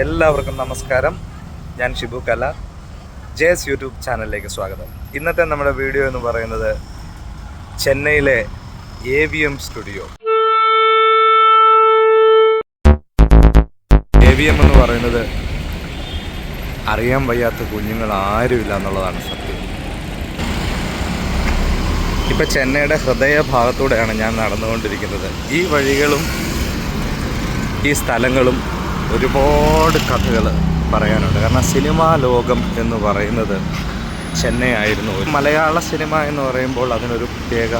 എല്ലാവർക്കും നമസ്കാരം. ഞാൻ ഷിബു കല ജേസ് യൂട്യൂബ് ചാനലിലേക്ക് സ്വാഗതം. ഇന്നത്തെ നമ്മുടെ വീഡിയോ എന്ന് പറയുന്നത് ചെന്നൈയിലെ A V M studio. A V M എന്ന് പറയുന്നത് അറിയാൻ വയ്യാത്ത കുഞ്ഞുങ്ങൾ ആരുമില്ല എന്നുള്ളതാണ് സത്യം. ഇപ്പം ചെന്നൈയുടെ ഹൃദയഭാഗത്തൂടെയാണ് ഞാൻ നടന്നുകൊണ്ടിരിക്കുന്നത്. ഈ വഴികളും ഈ സ്ഥലങ്ങളും ഒരുപാട് കഥകൾ പറയാനുണ്ട്. കാരണം സിനിമാ ലോകം എന്ന് പറയുന്നത് ചെന്നൈ ആയിരുന്നു മലയാള സിനിമ എന്ന് പറയുമ്പോൾ അതിനൊരു പ്രത്യേക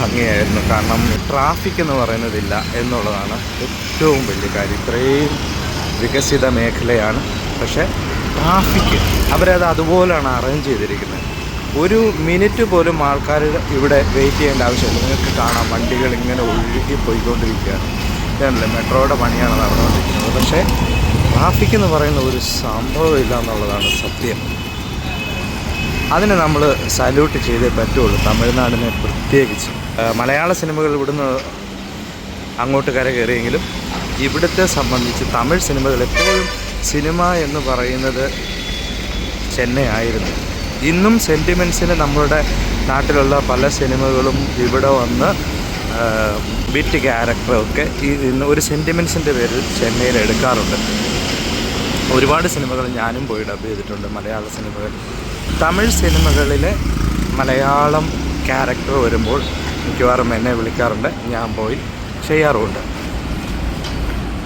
ഭംഗിയായിരുന്നു. കാരണം ട്രാഫിക് എന്ന് പറയുന്നതില്ല എന്നുള്ളതാണ് ഏറ്റവും വലിയ കാര്യം. ഇത്രയും വികസിത മേഖലയാണ്. പക്ഷേ ട്രാഫിക് അവരത് അതുപോലെയാണ് അറേഞ്ച് ചെയ്തിരിക്കുന്നത്. ഒരു മിനിറ്റ് പോലും ആൾക്കാർ ഇവിടെ വെയിറ്റ് ചെയ്യേണ്ട ആവശ്യമില്ല. നിങ്ങൾക്ക് കാണാം വണ്ടികൾ ഇങ്ങനെ ഒഴുകി പോയിക്കൊണ്ടിരിക്കുകയാണ്. ഇതാണല്ലേ മെട്രോയുടെ പണിയാണ് നടന്നുകൊണ്ടിരിക്കുന്നത്. പക്ഷേ ട്രാഫിക് എന്ന് പറയുന്ന ഒരു സംഭവമില്ല എന്നുള്ളതാണ് സത്യം. അതിനെ നമ്മൾ സല്യൂട്ട് ചെയ്തേ പറ്റുള്ളൂ തമിഴ്നാടിനെ പ്രത്യേകിച്ച്. മലയാള സിനിമകൾ ഇവിടുന്ന് അങ്ങോട്ട് കര കയറിയെങ്കിലും ഇവിടുത്തെ സംബന്ധിച്ച് തമിഴ് സിനിമകൾ എപ്പോഴും സിനിമ എന്ന് പറയുന്നത് ചെന്നൈ ആയിരുന്നു. ഇന്നും സെന്റിമെൻസിന് നമ്മളുടെ നാട്ടിലുള്ള പല സിനിമകളും ഇവിടെ വന്ന് ബിറ്റ് ക്യാരക്ടറൊക്കെ ഈ ഒരു സെന്റിമെൻസിന്റെ പേരിൽ ചെന്നൈയിൽ എടുക്കാറുണ്ട്. ഒരുപാട് സിനിമകൾ ഞാനും പോയി ഡബ് ചെയ്തിട്ടുണ്ട്. മലയാള സിനിമകൾ. തമിഴ് സിനിമകളിൽ മലയാളം ക്യാരക്ടർ വരുമ്പോൾ മിക്കവാറും എന്നെ വിളിക്കാറുണ്ട്. ഞാൻ പോയി ചെയ്യാറുമുണ്ട്.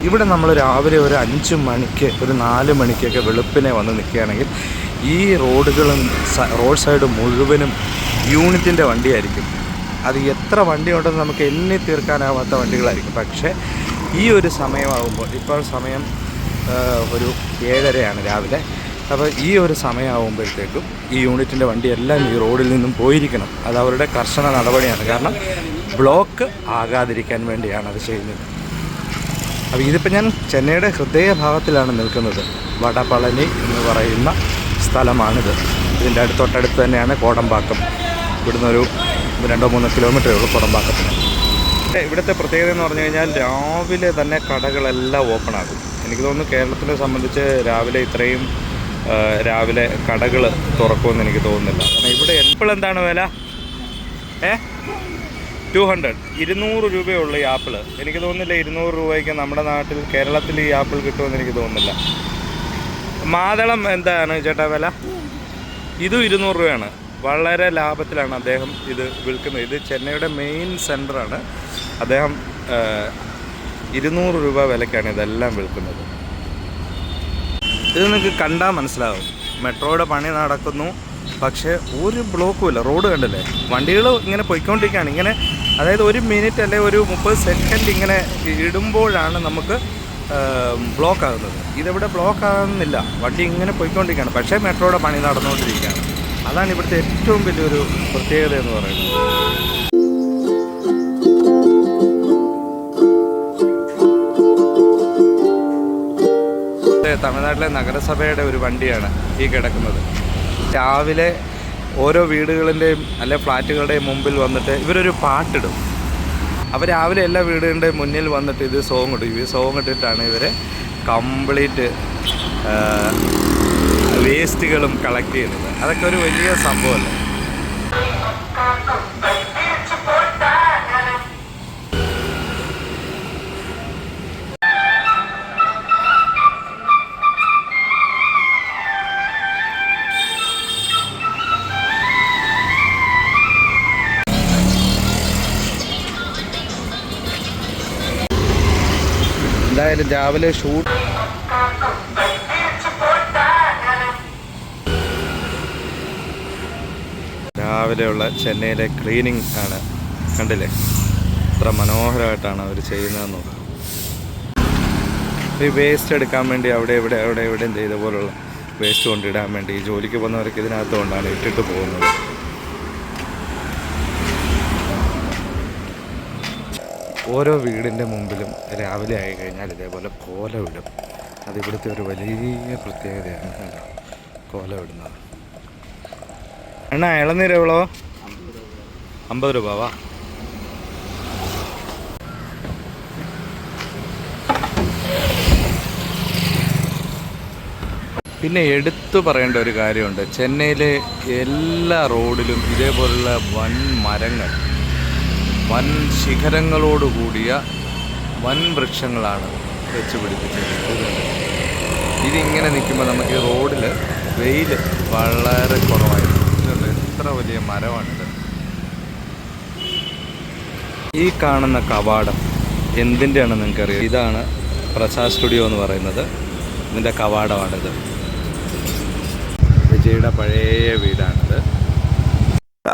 ഇവിടെ നമ്മൾ രാവിലെ ഒരു അഞ്ച് മണിക്ക് ഒരു നാല് മണിക്കൊക്കെ വെളുപ്പിനെ വന്ന് നിൽക്കുകയാണെങ്കിൽ ഈ റോഡുകളും റോഡ് സൈഡ് മുഴുവനും യൂണിറ്റിന്റെ വണ്ടിയായിരിക്കും. അത് എത്ര വണ്ടിയുണ്ടെന്ന് നമുക്ക് എണ്ണി തീർക്കാനാവാത്ത വണ്ടികളായിരിക്കും. പക്ഷേ ഈ ഒരു സമയമാകുമ്പോൾ ഇപ്പോൾ സമയം ഒരു ഏഴരയാണ് രാവിലെ. അപ്പോൾ ഈ ഒരു സമയമാകുമ്പോഴത്തേക്കും ഈ യൂണിറ്റിന്റെ വണ്ടിയെല്ലാം ഈ റോഡിൽ നിന്നും പോയിരിക്കണം. അത് അവരുടെ കർശന നടപടിയാണ്. കാരണം ബ്ലോക്ക് ആകാതിരിക്കാൻ വേണ്ടിയാണ് അത് ചെയ്യുന്നത്. അപ്പോൾ ഇതിപ്പോൾ ഞാൻ ചെന്നൈയുടെ ഹൃദയഭാഗത്തിലാണ് നിൽക്കുന്നത്. വടപളനി എന്ന് പറയുന്ന സ്ഥലമാണിത്. ഇതിന്റെ അടുത്തൊട്ടടുത്ത് തന്നെയാണ് കോടമ്പാക്കം. ഇവിടുന്ന് ഒരു രണ്ടോ മൂന്നോ കിലോമീറ്ററേ ഉള്ളൂ കോടമ്പാക്കത്തിന് ഏ, ഇവിടുത്തെ പ്രത്യേകത എന്ന് പറഞ്ഞു കഴിഞ്ഞാൽ രാവിലെ തന്നെ കടകളെല്ലാം ഓപ്പൺ ആകും. എനിക്ക് തോന്നുന്നു കേരളത്തിനെ സംബന്ധിച്ച് രാവിലെ ഇത്രയും രാവിലെ കടകൾ തുറക്കുമെന്ന് എനിക്ക് തോന്നുന്നില്ല. കാരണം ഇവിടെ എപ്പോഴെന്താണ് വില? ഏ? ടു ഹൺഡ്രഡ് ഇരുന്നൂറ് രൂപയുള്ള ഈ ആപ്പിൾ എനിക്ക് തോന്നുന്നില്ല ഇരുന്നൂറ് രൂപയ്ക്ക് നമ്മുടെ നാട്ടിൽ കേരളത്തിൽ ഈ ആപ്പിൾ കിട്ടുമെന്ന് എനിക്ക് തോന്നുന്നില്ല. മാതളം എന്താണ് ചേട്ടാ വില? ഇതും ഇരുന്നൂറ് രൂപയാണ്. വളരെ ലാഭത്തിലാണ് അദ്ദേഹം ഇത് വിൽക്കുന്നത്. ഇത് ചെന്നൈയുടെ മെയിൻ സെന്ററാണ് അദ്ദേഹം ഇരുന്നൂറ് രൂപ വിലക്കാണ് ഇതെല്ലാം വിൽക്കുന്നത്. ഇത് നിങ്ങൾക്ക് കണ്ടാൽ മനസ്സിലാവും. മെട്രോയുടെ പണി നടക്കുന്നു. പക്ഷേ ഒരു ബ്ലോക്കും ഇല്ല. റോഡ് കണ്ടില്ലേ? വണ്ടികൾ ഇങ്ങനെ പോയിക്കൊണ്ടിരിക്കുകയാണ്. ഇങ്ങനെ അതായത് ഒരു മിനിറ്റ് അല്ലെ ഒരു മുപ്പത് സെക്കൻഡ് ഇങ്ങനെ ഇടുമ്പോഴാണ് നമുക്ക് ബ്ലോക്ക് ആകുന്നത്. ഇതിവിടെ ബ്ലോക്ക് ആകുന്നില്ല വണ്ടി ഇങ്ങനെ പോയിക്കൊണ്ടിരിക്കുകയാണ്. പക്ഷേ മെട്രോയുടെ പണി നടന്നുകൊണ്ടിരിക്കുകയാണ്. അതാണ് ഇവിടുത്തെ ഏറ്റവും വലിയൊരു പ്രത്യേകത എന്ന് പറയുന്നത്. തമിഴ്നാട്ടിലെ നഗരസഭയുടെ ഒരു വണ്ടിയാണ് ഈ കിടക്കുന്നത്. രാവിലെ ഓരോ വീടുകളിന്റെയും അല്ലെ ഫ്ലാറ്റുകളുടെയും മുമ്പിൽ വന്നിട്ട് ഇവരൊരു പാട്ടിടും. അവർ രാവിലെ എല്ലാ വീടുകളുടെയും മുന്നിൽ വന്നിട്ട് ഇത് സോങ് ഇടും. ഈ സോങ് ഇട്ടിട്ടാണ് ഇവർ കംപ്ലീറ്റ് വേസ്റ്റുകളും കളക്ട് ചെയ്യുന്നത്. അതൊക്കെ ഒരു വലിയ സംഭവമല്ലേ? എന്തായാലും രാവിലെ ഷൂട്ട് രാവിലെയുള്ള ചെന്നൈയിലെ ക്ലീനിങ് ആണ്. കണ്ടില്ലേ? എത്ര മനോഹരമായിട്ടാണ് അവർ ചെയ്യുന്നതെന്ന് ഈ വേസ്റ്റ് എടുക്കാൻ വേണ്ടി അവിടെ ഇവിടെ അവിടെ എവിടെയും ചെയ്ത? പോലുള്ള വേസ്റ്റ് കൊണ്ടിടാൻ വേണ്ടി ജോലിക്ക് പോകുന്നവർക്ക് ഇതിനകത്ത് കൊണ്ടാണ് ഇട്ടിട്ട് പോകുന്നത്. ഓരോ വീടിന്റെ മുമ്പിലും രാവിലെ ആയി കഴിഞ്ഞാൽ ഇതേപോലെ കോല വിടും അത് ഇവിടുത്തെ ഒരു വലിയ പ്രത്യേകതയാണ് കോല വിടുന്നത് അണ്ണാ ഇളനീര് എവ്വളോ അമ്പത് രൂപ. വാ. പിന്നെ എടുത്തു പറയേണ്ട ഒരു കാര്യമുണ്ട്. ചെന്നൈയിലെ എല്ലാ റോഡിലും ഇതേപോലുള്ള വൻ മരങ്ങൾ വൻ ശിഖരങ്ങളോട് കൂടിയ വൻ വൃക്ഷങ്ങളാണ് വെച്ച് പിടിപ്പിച്ചിരിക്കുന്നത്. ഇതിങ്ങനെ നിൽക്കുമ്പോൾ നമുക്ക് റോഡിൽ വെയിൽ വളരെ എത്ര വലിയ മരമാണിത് ഈ കാണുന്ന കവാടം എന്തിന്റെയാണെന്ന് നിങ്ങൾക്കറിയാം ഇതാണ് പ്രസാദ് സ്റ്റുഡിയോ എന്ന് പറയുന്നത് ഇതിന്റെ കവാടമാണിത് വിജയുടെ പഴയ വീടാണിത്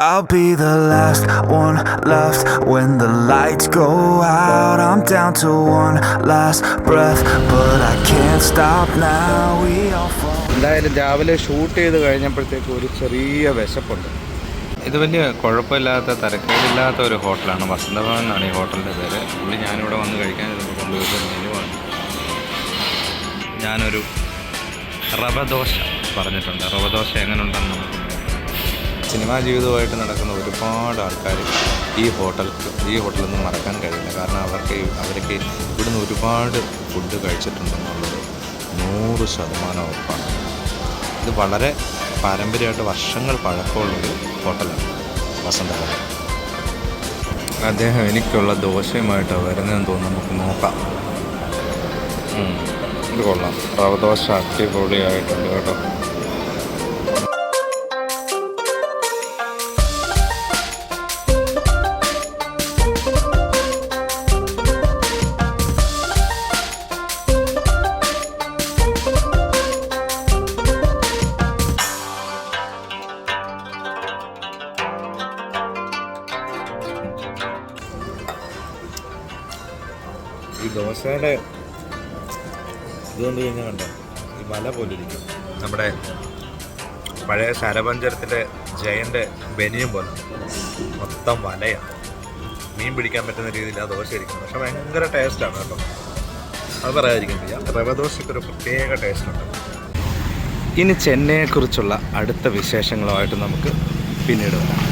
I'll be the last one left when the lights go out. I'm down to one last breath, but I can't stop now. We all fall. എന്തായാലും രാവിലെ ഷൂട്ട് ചെയ്ത് കഴിഞ്ഞപ്പോഴത്തേക്ക് ഒരു ചെറിയ വിശപ്പുണ്ട് ഇത് വലിയ കുഴപ്പമില്ലാത്ത തരക്കേടില്ലാത്ത ഒരു ഹോട്ടലാണ്. വസന്തഭവൻ എന്നാണ് ഈ ഹോട്ടലിന്റെ പേര്. പുള്ളി ഞാനിവിടെ വന്ന് കഴിക്കാൻ ഇതൊക്കെ കൊണ്ടുപോയ മെനുവാണ് ഞാനൊരു റവദോശ പറഞ്ഞിട്ടുണ്ട്. റവദോശ എങ്ങനെയുണ്ടെന്ന് എങ്ങനെ ഉണ്ടെന്ന് സിനിമാ ജീവിതമായിട്ട് നടക്കുന്ന ഒരുപാട് ആൾക്കാർ ഈ ഹോട്ടൽ ഈ ഹോട്ടലിൽ നിന്ന് മറക്കാൻ കഴിയില്ല. കാരണം അവർക്ക് അവർക്ക് ഇവിടുന്ന് ഒരുപാട് ഫുഡ് കഴിച്ചിട്ടുണ്ടെന്നുള്ളത് നൂറ് ശതമാനം ഉറപ്പാണ്. ഇത് വളരെ പാരമ്പര്യമായിട്ട് വർഷങ്ങൾ പഴക്കമുള്ളൊരു ഹോട്ടലാണ് വസന്തകാലം. അദ്ദേഹം എനിക്കുള്ള ദോശയുമായിട്ടാണ് വരുന്നതെന്ന് തോന്നുന്നു നമുക്ക് നോക്കാം. ഇത് കൊള്ളാം. റവ ദോശ അടിപൊളിയായിട്ടുണ്ട് കേട്ടോ. ഈ ദോശയുടെ ഇതുകൊണ്ട് കഴിഞ്ഞാൽ കണ്ടോ? ഈ മല പോലെ ഇരിക്കും നമ്മുടെ പഴയ ശരപഞ്ചരത്തിന്റെ ജയന്റെ ബനിയും പോലെ. മൊത്തം വലയാണ് മീൻ പിടിക്കാൻ പറ്റുന്ന രീതിയിൽ ആ ദോശ ഇരിക്കുന്നത്. പക്ഷെ ഭയങ്കര ടേസ്റ്റാണ് കേട്ടോ. അത് പറയാതിരിക്കാൻ വയ്യ. ഒരു പ്രത്യേക ടേസ്റ്റുണ്ട് ഇനി ചെന്നൈയെക്കുറിച്ചുള്ള അടുത്ത വിശേഷങ്ങളുമായിട്ട് നമുക്ക് പിന്നീട് വരാം.